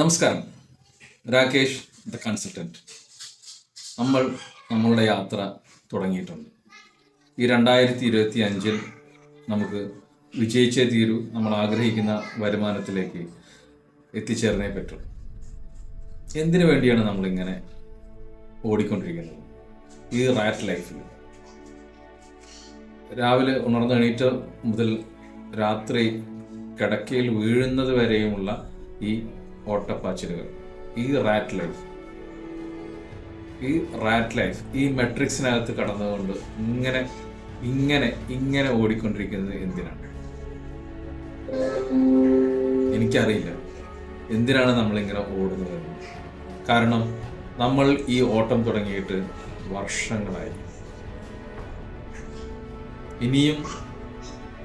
നമസ്കാരം. Rakesh the consultant നമ്മൾ നമ്മളുടെ യാത്ര തുടങ്ങിയിട്ടുണ്ട്. ഈ രണ്ടായിരത്തി ഇരുപത്തി അഞ്ചിൽ നമുക്ക് വിജയിച്ചേ തീരൂ. നമ്മൾ ആഗ്രഹിക്കുന്ന വരുമാനത്തിലേക്ക് എത്തിച്ചേർന്നേ പറ്റുള്ളൂ എന്തിനു വേണ്ടിയാണ് നമ്മളിങ്ങനെ ഓടിക്കൊണ്ടിരിക്കുന്നത്? ഈ റാറ്റ് ലൈഫിൽ. രാവിലെ ഉണർന്ന് എണീറ്റ മുതൽ രാത്രി കിടക്കയിൽ വീഴുന്നത് വരെയുമുള്ള ഈ ഓട്ടപ്പാച്ചിലുകൾ. ഈ റാറ്റ് ലൈഫ് ഈ റാറ്റ് ലൈഫ് ഈ മെട്രിക്സിനകത്ത് കടന്നുകൊണ്ട് ഇങ്ങനെ ഇങ്ങനെ ഇങ്ങനെ ഓടിക്കൊണ്ടിരിക്കുന്നത് എന്തിനാണ്? എനിക്കറിയില്ല. എന്തിനാണ് നമ്മളിങ്ങനെ ഓടുന്നത്? കാരണം നമ്മൾ ഈ ഓട്ടം തുടങ്ങിയിട്ട് വർഷങ്ങളായി. ഇനിയും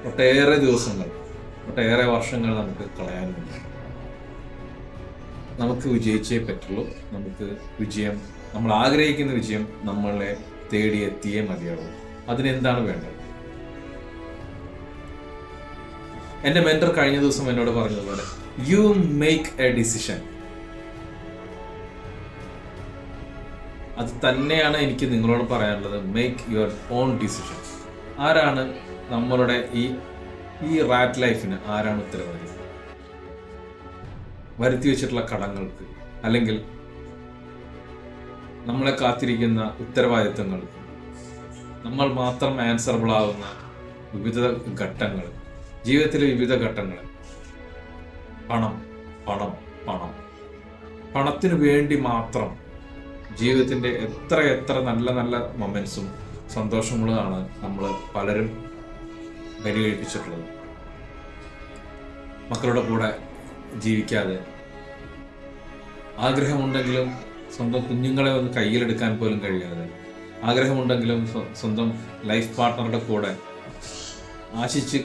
ഒട്ടേറെ ദിവസങ്ങൾ ഒട്ടേറെ വർഷങ്ങൾ നമുക്ക് കളയാനുണ്ട്. നമുക്ക് വിജയിച്ചേ പറ്റുള്ളൂ. നമുക്ക് വിജയം നമ്മൾ ആഗ്രഹിക്കുന്ന വിജയം നമ്മളെ തേടി എത്തിയേ മതിയാവും. അതിനെന്താണ് വേണ്ടത്? എന്റെ മെന്റർ കഴിഞ്ഞ ദിവസം എന്നോട് പറഞ്ഞതുപോലെ യു മേക്ക് എ ഡിസിഷൻ അത് തന്നെയാണ് എനിക്ക് നിങ്ങളോട് പറയാനുള്ളത്. മേക്ക് യുവർ ഓൺ ഡിസിഷൻ ആരാണ് നമ്മളുടെ ഈ ഈ റാറ്റ് ലൈഫിന് ആരാണ് ഉത്തരവാദി വരുത്തി വെച്ചിട്ടുള്ള കടങ്ങൾക്ക് അല്ലെങ്കിൽ നമ്മളെ കാത്തിരിക്കുന്ന ഉത്തരവാദിത്തങ്ങൾക്ക് നമ്മൾ മാത്രം ആൻസറബിൾ ആവുന്ന വിവിധ ഘട്ടങ്ങൾ ജീവിതത്തിലെ വിവിധ ഘട്ടങ്ങൾ. പണം പണം പണം. പണത്തിന് വേണ്ടി മാത്രം ജീവിതത്തിന്റെ എത്ര എത്ര നല്ല നല്ല മൊമെന്റ്സും സന്തോഷങ്ങളുമാണ് നമ്മൾ പലരും ബലികഴിപ്പിച്ചിട്ടുള്ളത് മക്കളുടെ കൂടെ ജീവിക്കാതെ. ആഗ്രഹമുണ്ടെങ്കിലും സ്വന്തം കുഞ്ഞുങ്ങളെ ഒന്ന് കയ്യിലെടുക്കാൻ പോലും കഴിയാതെ. ആഗ്രഹമുണ്ടെങ്കിലും സ്വ- സ്വന്തം ലൈഫ് പാർട്ട്ണറുടെ കൂടെ ആശിച്ച്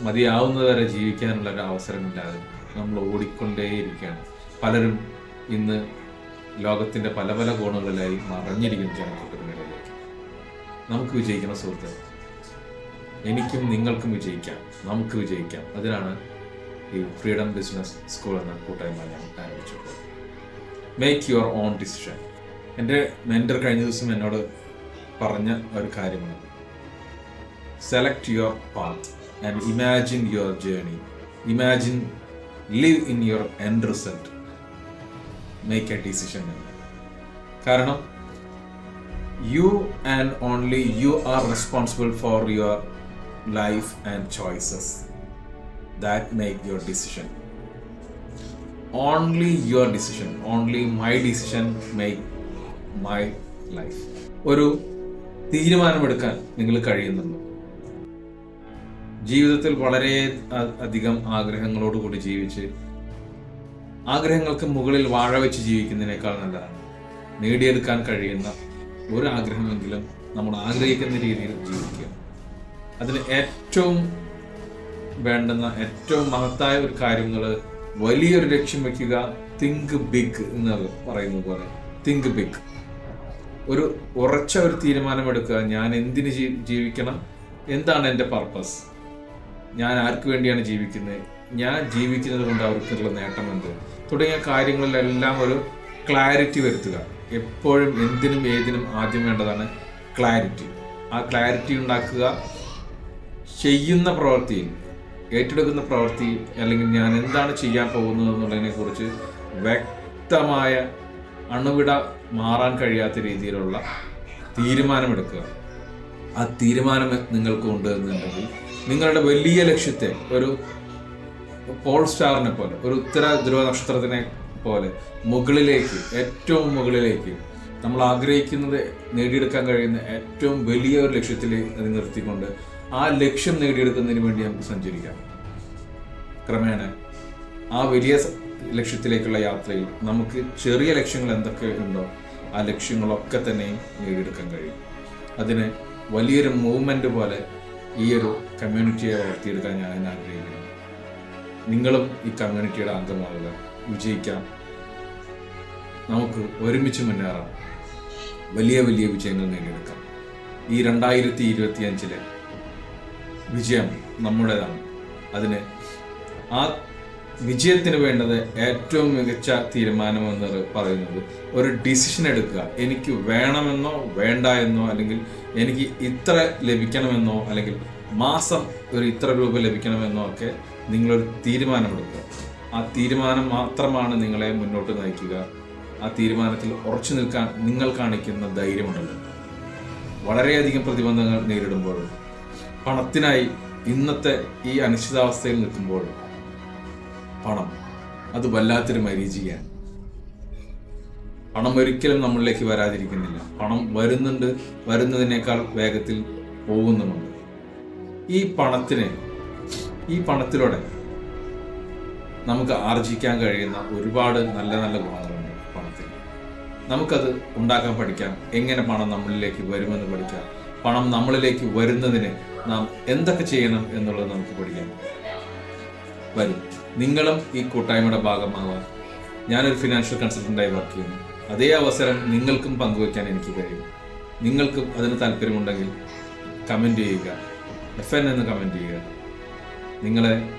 മതിയാവുന്നതുവരെ ജീവിക്കാനുള്ള ഒരു അവസരമില്ലാതെ നമ്മൾ ഓടിക്കൊണ്ടേയിരിക്കുകയാണ്. പലരും ഇന്ന് ലോകത്തിന്റെ പല പല കോണുകളിലായി മറഞ്ഞിരിക്കുന്ന ജനക്കൂട്ടത്തിനിടയിലേക്ക് നമുക്ക് വിജയിക്കണം സുഹൃത്ത് എനിക്കും നിങ്ങൾക്കും വിജയിക്കാം. നമുക്ക് വിജയിക്കാം. അതിനാണ് ഈ ഫ്രീഡം ബിസിനസ് സ്കൂൾ എന്ന കൂട്ടായ്മ ഞാൻ ആരംഭിച്ചിട്ടുള്ളത് മേക്ക് യുവർ ഓൺ ഡിസിഷൻ എന്റെ മെന്റർ കഴിഞ്ഞ ദിവസം എന്നോട് പറഞ്ഞ ഒരു കാര്യമാണ്. Select your path and imagine your journey imagine live in your end result make a decision കാരണം you and only you are responsible for your life and choices that make your decision only your decision only my decision make my life ഒരു തീരുമാനമെടുക്കാൻ നിങ്ങൾ കഴിയുന്നുണ്ടോ? ജീവിതത്തിൽ വളരെ അധികം ആഗ്രഹങ്ങളോടുകൂടി ജീവിച്ച് ആഗ്രഹങ്ങൾക്ക് മുകളിൽ വാഴ വെച്ച് ജീവിക്കുന്നതിനേക്കാൾ നല്ലതാണ്. നേടിയെടുക്കാൻ കഴിയുന്ന ഒരു ആഗ്രഹമെങ്കിലും നമ്മൾ ആഗ്രഹിക്കുന്ന രീതിയിൽ ജീവിക്കുക. അതിന് ഏറ്റവും വേണ്ടുന്ന ഏറ്റവും മഹത്തായ ഒരു കാര്യങ്ങൾ വലിയൊരു ലക്ഷ്യം വയ്ക്കുക തിങ്ക് ബിഗ് എന്ന് പറയുന്നത് പോലെ. തിങ്ക് ബിഗ് ഒരു ഉറച്ച ഒരു തീരുമാനമെടുക്കുക. ഞാൻ എന്തിന് ജീവിക്കണം? എന്താണ് എന്റെ പർപ്പസ് ഞാൻ ആർക്ക് വേണ്ടിയാണ് ജീവിക്കുന്നത്? ഞാൻ ജീവിക്കുന്നത് കൊണ്ട് അവർക്കുള്ള നേട്ടം എന്ത്? തുടങ്ങിയ കാര്യങ്ങളിലെല്ലാം ഒരു ക്ലാരിറ്റി വരുത്തുക. എപ്പോഴും എന്തിനും ഏതിനും ആദ്യം വേണ്ടതാണ് ക്ലാരിറ്റി ആ ക്ലാരിറ്റി ഉണ്ടാക്കുക ചെയ്യുന്ന പ്രവൃത്തിയിൽ ഏറ്റെടുക്കുന്ന പ്രവൃത്തി അല്ലെങ്കിൽ ഞാൻ എന്താണ് ചെയ്യാൻ പോകുന്നത് എന്നുള്ളതിനെ കുറിച്ച് വ്യക്തമായ അണുവിട മാറാൻ കഴിയാത്ത രീതിയിലുള്ള തീരുമാനമെടുക്കുക. ആ തീരുമാനം നിങ്ങൾക്ക് കൊണ്ടുവരുന്നുണ്ടെങ്കിൽ നിങ്ങളുടെ വലിയ ലക്ഷ്യത്തെ ഒരു പോൾ സ്റ്റാറിനെ പോലെ ഒരു ഉത്തര ധ്രുവ നക്ഷത്രത്തിനെ പോലെ മുകളിലേക്ക് ഏറ്റവും മുകളിലേക്ക് നമ്മൾ ആഗ്രഹിക്കുന്നത് നേടിയെടുക്കാൻ കഴിയുന്ന ഏറ്റവും വലിയ ഒരു ലക്ഷ്യത്തിൽ അത് നിർത്തിക്കൊണ്ട് ആ ലക്ഷ്യം നേടിയെടുക്കുന്നതിന് വേണ്ടി നമുക്ക് സഞ്ചരിക്കാം. ക്രമേണ ആ വലിയ ലക്ഷ്യത്തിലേക്കുള്ള യാത്രയിൽ നമുക്ക് ചെറിയ ലക്ഷ്യങ്ങൾ എന്തൊക്കെ ഉണ്ടോ ആ ലക്ഷ്യങ്ങളൊക്കെ തന്നെയും നേടിയെടുക്കാൻ കഴിയും. അതിന് വലിയൊരു മൂവ്മെന്റ് പോലെ ഈ ഒരു കമ്മ്യൂണിറ്റിയെ വളർത്തിയെടുക്കാൻ ഞാൻ ആഗ്രഹിക്കുന്നു. നിങ്ങളും ഈ കമ്മ്യൂണിറ്റിയുടെ അംഗമാവുക. വിജയിക്കാം. നമുക്ക് ഒരുമിച്ച് മുന്നേറാം. വലിയ വലിയ വിജയങ്ങൾ നേടിയെടുക്കാം. ഈ രണ്ടായിരത്തി ഇരുപത്തി അഞ്ചിലെ വിജയം നമ്മുടേതാണ്. അതിന് ആ വിജയത്തിന് വേണ്ടത് ഏറ്റവും മികച്ച തീരുമാനം എന്ന് പറയുന്നത് ഒരു ഡിസിഷൻ എടുക്കുക. എനിക്ക് വേണമെന്നോ വേണ്ട എന്നോ അല്ലെങ്കിൽ എനിക്ക് ഇത്ര ലഭിക്കണമെന്നോ അല്ലെങ്കിൽ മാസം ഒരു ഇത്ര രൂപ ലഭിക്കണമെന്നോ ഒക്കെ നിങ്ങളൊരു തീരുമാനമെടുക്കുക. ആ തീരുമാനം മാത്രമാണ് നിങ്ങളെ മുന്നോട്ട് നയിക്കുക. ആ തീരുമാനത്തിൽ ഉറച്ചു നിൽക്കാൻ നിങ്ങൾ കാണിക്കുന്ന ധൈര്യമുണ്ടല്ലോ. വളരെയധികം പ്രതിബന്ധങ്ങൾ നേരിടുമ്പോൾ പണത്തിനായി ഇന്നത്തെ ഈ അനിശ്ചിതാവസ്ഥയിൽ നിൽക്കുമ്പോൾ പണം അത് വല്ലാത്തൊരു മരീചികയാണ്. പണം ഒരിക്കലും നമ്മളിലേക്ക് വരാതിരിക്കുന്നില്ല. പണം വരുന്നുണ്ട് വരുന്നതിനേക്കാൾ വേഗത്തിൽ പോകുന്നുമുണ്ട്. ഈ പണത്തിന് ഈ പണത്തിലൂടെ നമുക്ക് ആർജിക്കാൻ കഴിയുന്ന ഒരുപാട് നല്ല നല്ല ഗുണങ്ങളുണ്ട് പണത്തിൽ. നമുക്കത് ഉണ്ടാക്കാൻ പഠിക്കാം. എങ്ങനെ പണം നമ്മളിലേക്ക് വരുമെന്ന് പഠിക്കാം. പണം നമ്മളിലേക്ക് വരുന്നതിന് നാം എന്തൊക്കെ ചെയ്യണം എന്നുള്ളത് നമുക്ക് പഠിക്കാം. വരും. നിങ്ങളും ഈ കൂട്ടായ്മയുടെ ഭാഗമാവാൻ ഞാനൊരു ഫിനാൻഷ്യൽ കൺസൾട്ടന്റായി വർക്ക് ചെയ്യുന്നു. അതേ അവസരം നിങ്ങൾക്കും പങ്കുവയ്ക്കാൻ എനിക്ക് കഴിയും. നിങ്ങൾക്കും അതിന് താല്പര്യമുണ്ടെങ്കിൽ കമന്റ് ചെയ്യുക. എഫ് എൻ എന്ന് കമന്റ് ചെയ്യുക. നിങ്ങളെ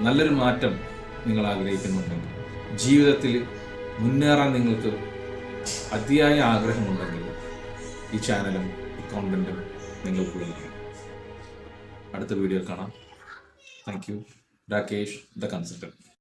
നല്ലൊരു മാറ്റം നിങ്ങൾ ആഗ്രഹിക്കുന്നുണ്ടെങ്കിൽ ജീവിതത്തിൽ മുന്നേറാൻ നിങ്ങൾക്ക് അതിയായ ആഗ്രഹമുണ്ടെങ്കിൽ ഈ ചാനലും ഈ കോണ്ടന്റും നിങ്ങൾക്ക് അടുത്ത വീഡിയോ കാണാം. Thank you Rakesh the consultant